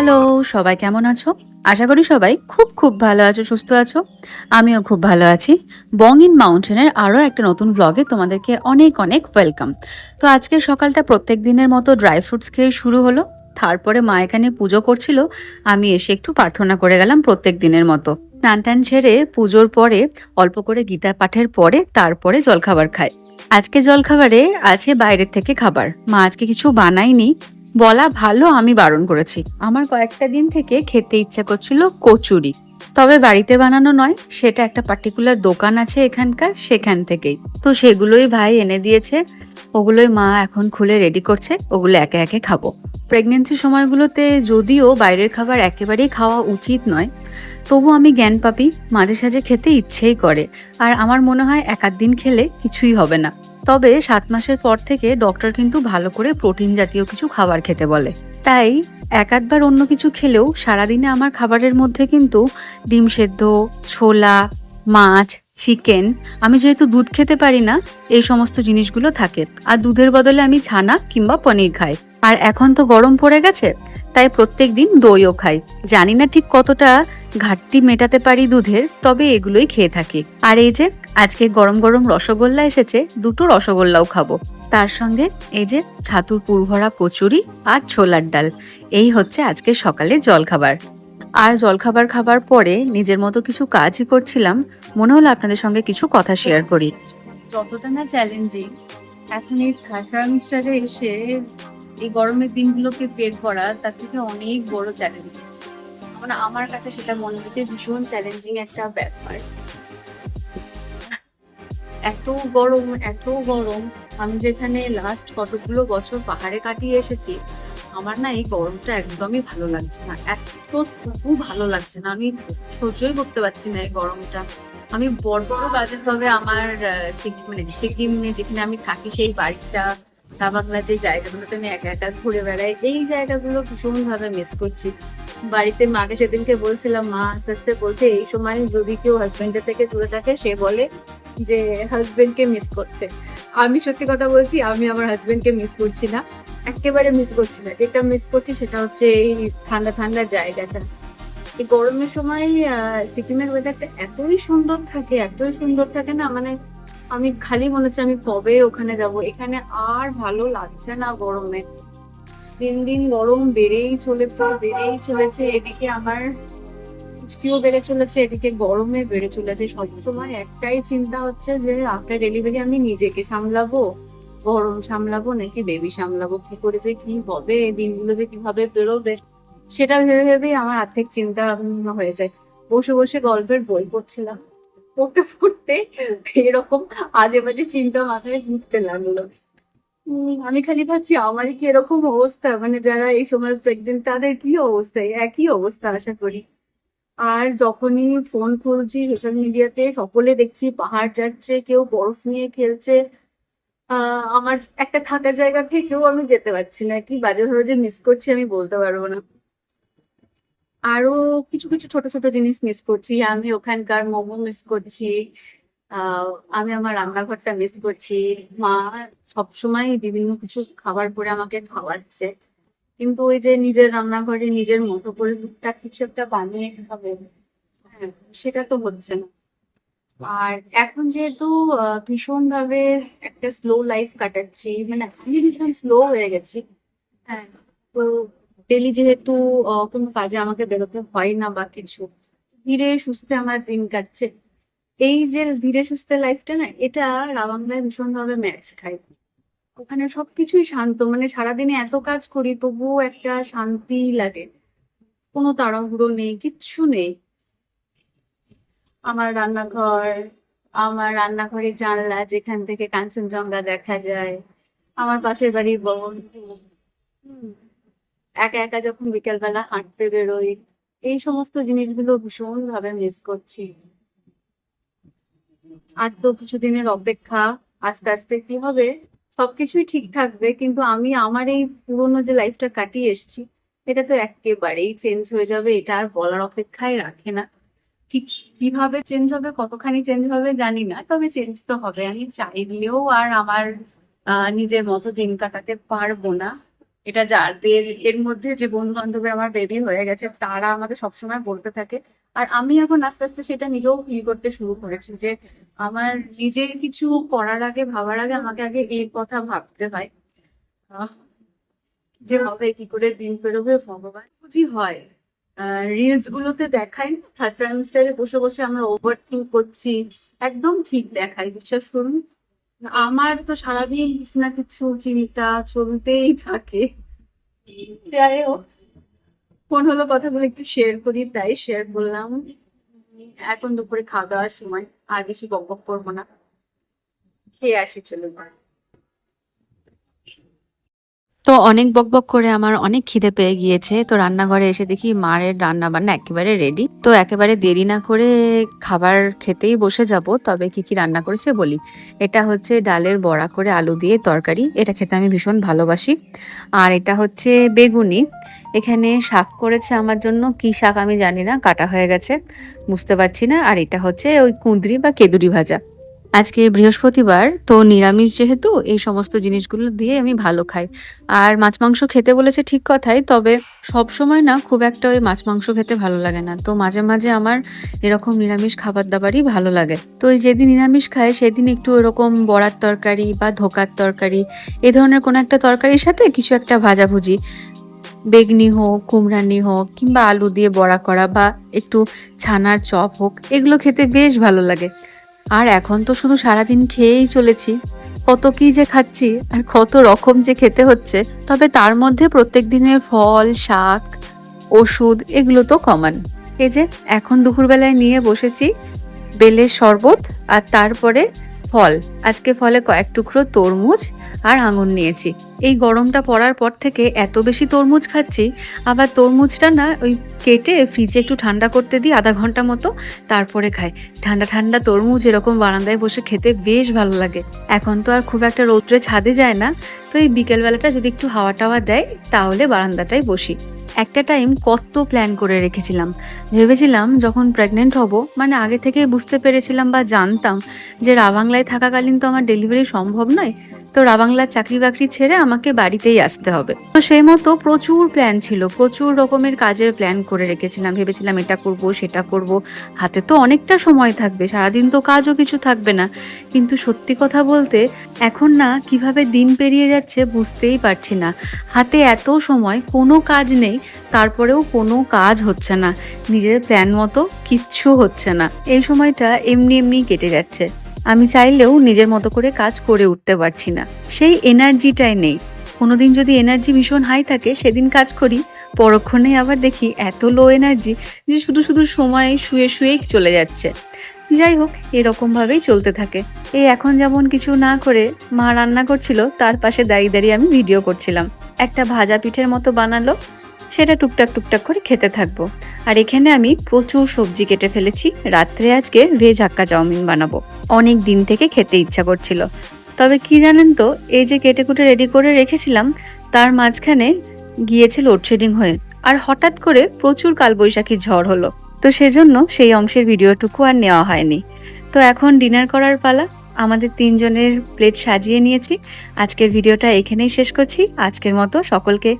Hello, সবাই কেমন আছো? আশা করি সবাই খুব খুব ভালো আছো, সুস্থ আছো। আমিও খুব ভালো আছি। বং ইন মাউন্টেনের আরও একটা নতুন ব্লগে তোমাদেরকে অনেক অনেক ওয়েলকাম তো আজকে সকালটা প্রত্যেক দিনের মতো ড্রাই ফ্রুটস খেয়ে শুরু হলো। তারপরে মা এখানে পুজো করছিল। আমি এসে একটু প্রার্থনা করে গেলাম প্রত্যেক দিনের মতো। টান টান ছেড়ে পুজোর পরে অল্প করে গীতা পাঠের পরে তারপরে জলখাবার খায় আজকে জলখাবারে আছে বাইরের থেকে খাবার। মা আজকে কিছু বানায়নি। বলা ভালো আমি বারণ করেছি। আমার কয়েকটা দিন থেকে খেতে ইচ্ছা করছিল কচুরি। তবে বাড়িতে বানানো নয়, সেটা একটা পার্টিকুলার দোকান আছে এখানকার, সেখান থেকেই। তো সেগুলোই ভাই এনে দিয়েছে। ওগুলোই মা এখন খুলে রেডি করছে, ওগুলো একে একে খাব। প্রেগনেন্সি সময়গুলোতে যদিও বাইরের খাবার একেবারেই খাওয়া উচিত নয়, তবু আমি জ্ঞান পাপি, মাঝে সাঝে খেতে ইচ্ছেই করে। আর আমার মনে হয় এক দিন খেলে কিছুই হবে না। তবে সাত মাসের পর থেকে ডক্টর কিন্তু ভালো করে প্রোটিন জাতীয় কিছু খাবার খেতে বলে। তাই এক আধবার অন্য কিছু খেলেও সারাদিনে আমার খাবারের মধ্যে কিন্তু ডিম সেদ্ধ, ছোলা, মাছ চিকেন আমি যেহেতু দুধ খেতে পারি না, এই সমস্ত জিনিসগুলো থাকে। আর দুধের বদলে আমি ছানা কিংবা পনির খাই। আর এখন তো গরম পড়ে গেছে, তাই প্রত্যেক দিন দইও খাই। জানি না ঠিক কতটা ঘাটতি মেটাতে পারি দুধের, তবে এগুলোই খেয়ে থাকি। আর এই যে, আজকে গরম গরম রসগোল্লা এসেছে, দুটো রসগোল্লাও খাব। তার সঙ্গে এই যে, ছাতুর পুরভরা কচুরি আর ছোলার ডাল। এই হচ্ছে আজকে সকালে জলখাবার। আর জলখাবার খাবার পরে নিজের মতো কিছু কাজই করছিলাম, মনে হলো আপনাদের সঙ্গে কিছু কথা শেয়ার করি। যতটা না চ্যালেঞ্জিং এখন এই থার্ড এসে এই গরমের দিনগুলোকে বের করা, তার থেকে অনেক বড় চ্যালেঞ্জিং মানে আমার কাছে সেটা মনে হচ্ছে ভীষণ চ্যালেঞ্জিং একটা ব্যাপার। এত গরম এত গরম, আমি যেখানে লাস্ট কতগুলো বছর পাহাড়ে কাটিয়ে এসেছি, আমার না এই গরমটা একদমই ভালো লাগছে না। এতটুকু ভালো লাগছে না, আমি সহ্যই করতে পারছি না এই গরমটা। আমি বড় বড় বাজেট ভাবে আমার সিকিম মানে সিকিমে যেখানে আমি থাকি, সেই বাড়িটা চা বাংলা যে জায়গাগুলোতে আমি একা একা ঘুরে বেড়াই, এই জায়গাগুলো ভীষণ ভাবে মিস করছি। বাড়িতে মাকে সেদিনকে বলছিলাম, মা, আস্তে আস্তে বলছে, এই সময় যদি কেউ হাজবেন্ডের থেকে দূরে থাকে, সে বলে যে হাজবেন্ডকে মিস করছে। আমি সত্যি কথা বলছি, আমি আমার হাজবেন্ডকে মিস করছি না। একেবারে মিস করছি না। যেটা মিস করছি সেটা হচ্ছে এই ঠান্ডা ঠান্ডা জায়গাটা। এই গরমের সময় সিকিমের ওয়েদারটা এতই সুন্দর থাকে, এতই সুন্দর থাকে না মানে আমি খালি মনে হচ্ছে আমি কবে ওখানে যাব। এখানে আর ভালো লাগছে না গরমে। দিন দিন গরম বেড়েই চলেছে বেড়েই চলেছে। এদিকে আমার উচকিও বেড়ে চলেছে, এদিকে গরমে বেড়ে চলেছে। সবসময় একটাই চিন্তা হচ্ছে যে আফটার ডেলিভারি আমি নিজেকে সামলাবো? গরম সামলাবো নাকি বেবি সামলাবো? কি করে যে কি হবে? দিনগুলো যে কীভাবে বেরোবে? সেটা ভেবে ভেবেই আমার আর্থিক চিন্তা হয়ে যায়। বসে বসে গল্পের বই পড়ছিলাম। পড়তে পড়তে এরকম আজে বাজে চিন্তা মাথায় ঘুরতে লাগল। আমি খালি ভাবছি আমারই কি এরকম অবস্থা? মানে যারা এই সময় প্রেগনেন্ট তাদের কি অবস্থা? একই অবস্থা আশা করি। আর যখনই ফোন খুলছি সোশ্যাল মিডিয়াতে সকলে দেখছি পাহাড় যাচ্ছে কেউ বরফ নিয়ে খেলছে। আহ আমার একটা থাকা জায়গা থেকেও আমি যেতে পারছি না। কি বাজে ভাবে যে মিস করছি আমি বলতে পারব না। আরও কিছু কিছু ছোট ছোট জিনিস মিস করছি। আমি ওখানকার মোমো মিস করছি। আমি আমার রান্নাঘরটা মিস করছি। মা সবসময় বিভিন্ন কিছু খাবার করে আমাকে খাওয়াচ্ছে। কিন্তু ওই যে নিজের রান্নাঘরে নিজের মতো করে টুকটাক কিছু একটা বানিয়ে খাবে হ্যাঁ সেটা তো হচ্ছে না। আর এখন যেহেতু ভীষণ ভাবে একটা স্লো লাইফ কাটাচ্ছি মানে ভীষণ স্লো হয়ে গেছি হ্যাঁ তো ডেলি যেহেতু কোনো কাজে আমাকে বেরোতে হয় না বা কিছু ধীরে সুস্থে আমার দিন কাটছে। এই যে ধীরে সুস্থে লাইফটা না এটা রাবাংলায় ভীষণ ভাবে ম্যাচ খায়। ওখানে সবকিছুই শান্ত মানে সারাদিনে এত কাজ করি তবুও একটা শান্তি লাগে। কোনো তাড়াহুড়ো নেই কিচ্ছু নেই। আমার রান্নাঘর আমার রান্নাঘরের জানলা যেখান থেকে কাঞ্চনজঙ্ঘা দেখা যায় আমার পাশের বাড়ির হুম, একা একা যখন বিকেলবেলা হাঁটতে বেরোই, এই সমস্ত জিনিসগুলো ভীষণ ভাবে মিস করছি। আর তো কিছুদিনের অপেক্ষা, আস্তে আস্তে কি হবে, সবকিছুই ঠিক থাকবে, কিন্তু আমি আমার এই পুরোনো যে লাইফটা কাটিয়ে এসেছি, এটা তো একেবারেই চেঞ্জ হয়ে যাবে, এটা আর বলার অপেক্ষায় রাখে না। ঠিক কীভাবে চেঞ্জ হবে, কতখানি চেঞ্জ হবে জানি না, তবে চেঞ্জ তো হবে। আমি চাইলেও আর আমার নিজের মতো দিন কাটাতে পারব না। এটা যাদের এর মধ্যে যে বন্ধু বান্ধবের আমার বেবি হয়ে গেছে, তারা আমাকে সবসময় বলতে থাকে। আর আমি এখন আস্তে আস্তে সেটা নিজেও ফিল করতে শুরু করেছি যে আমার নিজের কিছু করার আগে, ভাবার আগে আমাকে আগে এই কথা ভাবতে হয়। যে হবে কি করে দিন পেরোবে, ভগবান বুঝি হয়। রিলস গুলোতে দেখাই থার্ড ট্রাইমেস্টারে বসে বসে আমরা ওভার থিঙ্ক করছি, একদম ঠিক দেখাই। বিশ্বাস করুন আমার তো সারাদিন কিছু না কিছু চিন্তা চলতেই থাকে। যাই হোক ফোন হলো কথাগুলো একটু শেয়ার করি, তাই শেয়ার করলাম। এখন দুপুরে খাওয়া দাওয়ার সময়, আর বেশি বক বক করব না। খেয়ে আসি চলো তো অনেক বকবক করে আমার অনেক খিদে পেয়ে গিয়েছে। তো রান্নাঘরে এসে দেখি মায়ের রান্না বান্না একেবারে রেডি তো একেবারে দেরি না করে খাবার খেতেই বসে যাব, তবে কি কি রান্না করেছে বলি। এটা হচ্ছে ডালের বড়া করে আলু দিয়ে তরকারি, এটা খেতে আমি ভীষণ ভালোবাসি। আর এটা হচ্ছে বেগুনি। এখানে শাক করেছে আমার জন্য, কি শাক আমি জানি না, কাটা হয়ে গেছে, বুঝতে পারছি না। আর এটা হচ্ছে ওই কুঁদরি বা কেদুরি ভাজা। আজকে বৃহস্পতিবার, তো নিরামিষ যেহেতু, এই সমস্ত জিনিসগুলো দিয়ে আমি ভালো খাই। আর মাছ মাংস খেতে বলেছে ঠিক কথাই, তবে সব সময় না খুব একটা ওই মাছ মাংস খেতে ভালো লাগে না। তো মাঝে মাঝে আমার এরকম নিরামিষ খাবার দাবারই ভালো লাগে। তো এই যেদিন নিরামিষ খাই সেদিন একটু এরকম বড়ার তরকারি বা ধোকার তরকারি, এ ধরনের কোনো একটা তরকারির সাথে কিছু একটা ভাজাভুজি। বেগনি হোক, কুমড়ানি হোক, কিংবা আলু দিয়ে বড়া করা বা একটু ছানার চপ হোক, এগুলো খেতে বেশ ভালো লাগে। আর এখন তো শুধু সারাদিন খেয়েই চলেছি। কত কি যে খাচ্ছি আর কত রকম যে খেতে হচ্ছে। তবে তার মধ্যে প্রত্যেক দিনের ফল, শাক, ওষুধ এগুলো তো কমান এই যে, এখন দুপুরবেলায় নিয়ে বসেছি বেলের শরবত আর তারপরে ফল। আজকে ফলে কয়েক টুকরো তরমুজ আর আঙুর নিয়েছি। এই গরমটা পড়ার পর থেকে এত বেশি তরমুজ খাচ্ছি, আবার তরমুজটা না ওই কেটে ফ্রিজে একটু ঠান্ডা করতে দিই আধা ঘণ্টা মতো, তারপরে খাই। ঠান্ডা ঠান্ডা তরমুজ এরকম বারান্দায় বসে খেতে বেশ ভালো লাগে। এখন তো আর খুব একটা রৌদ্রে ছাদে যায় না, তো এই বিকেলবেলাটা যদি একটু হাওয়া টাওয়া দেয়, তাহলে বারান্দাটায় বসি। একটা টাইম কত প্ল্যান করে রেখেছিলাম। ভেবেছিলাম যখন প্রেগনেন্ট হব মানে আগে থেকে বুঝতে পেরেছিলাম বা জানতাম যে রাভাংলায় থাকাকালীন তো আমার ডেলিভারি সম্ভব নয় তো রাবাংলার চাকরি বাকরি ছেড়ে আমাকে বাড়িতেই আসতে হবে। তো সেই মতো প্রচুর প্ল্যান ছিল, প্রচুর রকমের কাজের প্ল্যান করে রেখেছিলাম। ভেবেছিলাম এটা করব, সেটা করব। হাতে তো অনেকটা সময় থাকবে, সারাদিন তো কাজও কিছু থাকবে না। কিন্তু সত্যি কথা বলতে, এখন না কীভাবে দিন পেরিয়ে যাচ্ছে বুঝতেই পারছি না। হাতে এত সময়, কোনো কাজ নেই, তারপরেও কোনো কাজ হচ্ছে না। নিজের প্ল্যান মতো কিচ্ছু হচ্ছে না। এই সময়টা এমনি এমনি কেটে যাচ্ছে। আমি চাইলেও নিজের মতো করে কাজ করে উঠতে পারছি না। সেই এনার্জিটাই নেই। কোনোদিন যদি এনার্জি ভীষণ হাই থাকে, সেদিন কাজ করি, পরক্ষণেই আবার দেখি এত লো এনার্জি যে শুধু শুধু সময় শুয়ে শুয়েই চলে যাচ্ছে। যাই হোক, এরকমভাবেই চলতে থাকে। এই এখন যেমন কিছু না করে মা রান্না করছিল, তার পাশে দাঁড়িয়ে দাঁড়িয়ে আমি ভিডিও করছিলাম। একটা ভাজা পিঠের মতো বানালো সেটা টুকটাক টুকটাক করে খেতে থাকব। আর এখানে আমি প্রচুর সবজি কেটে ফেলেছি। রাত্রে আজকে ভেজ হাক্কা চাউমিন বানাবো। অনেক দিন থেকে খেতে ইচ্ছা করছিল। তবে কি জানেন তো, এই যে কেটে কুটে রেডি করে রেখেছিলাম, তার মাঝখানে গিয়েছে লোডশেডিং হয়ে। আর হঠাৎ করে প্রচুর কালবৈশাখী ঝড় হলো। তো সেজন্য সেই অংশের ভিডিওটুকু আর নেওয়া হয়নি। তো এখন ডিনার করার পালা। আমাদের তিনজনের প্লেট সাজিয়ে নিয়েছি। আজকের ভিডিওটা এখানেই শেষ করছি। আজকের মতো সকলকে